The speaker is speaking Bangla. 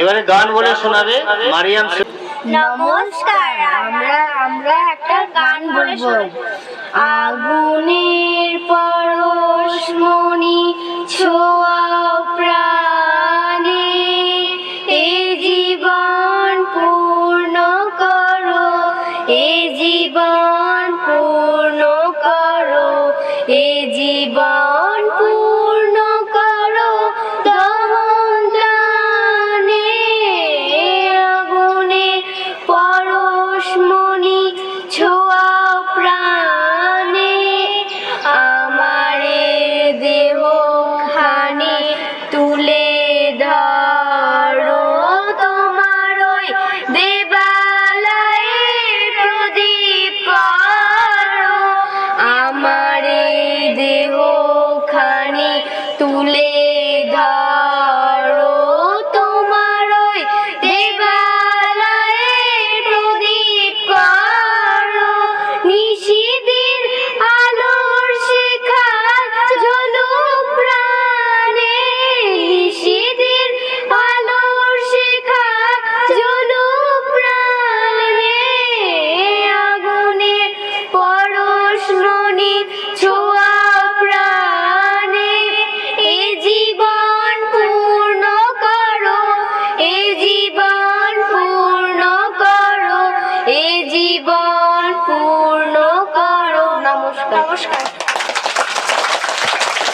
এবারে গান বলে শোনাবে মারিয়াম নমস্কার, আমরা আমরা একটা গান বলব। আগুনের পরশ মনি ছোঁয়া প্রাণে, এ জীবন পূর্ণ করো, এ জীবন পূর্ণ করো, এ জীবন পূর্ণ দেহ খানি তুলে ধর। জীবন পূর্ণ করো। নমস্কার। নমস্কার।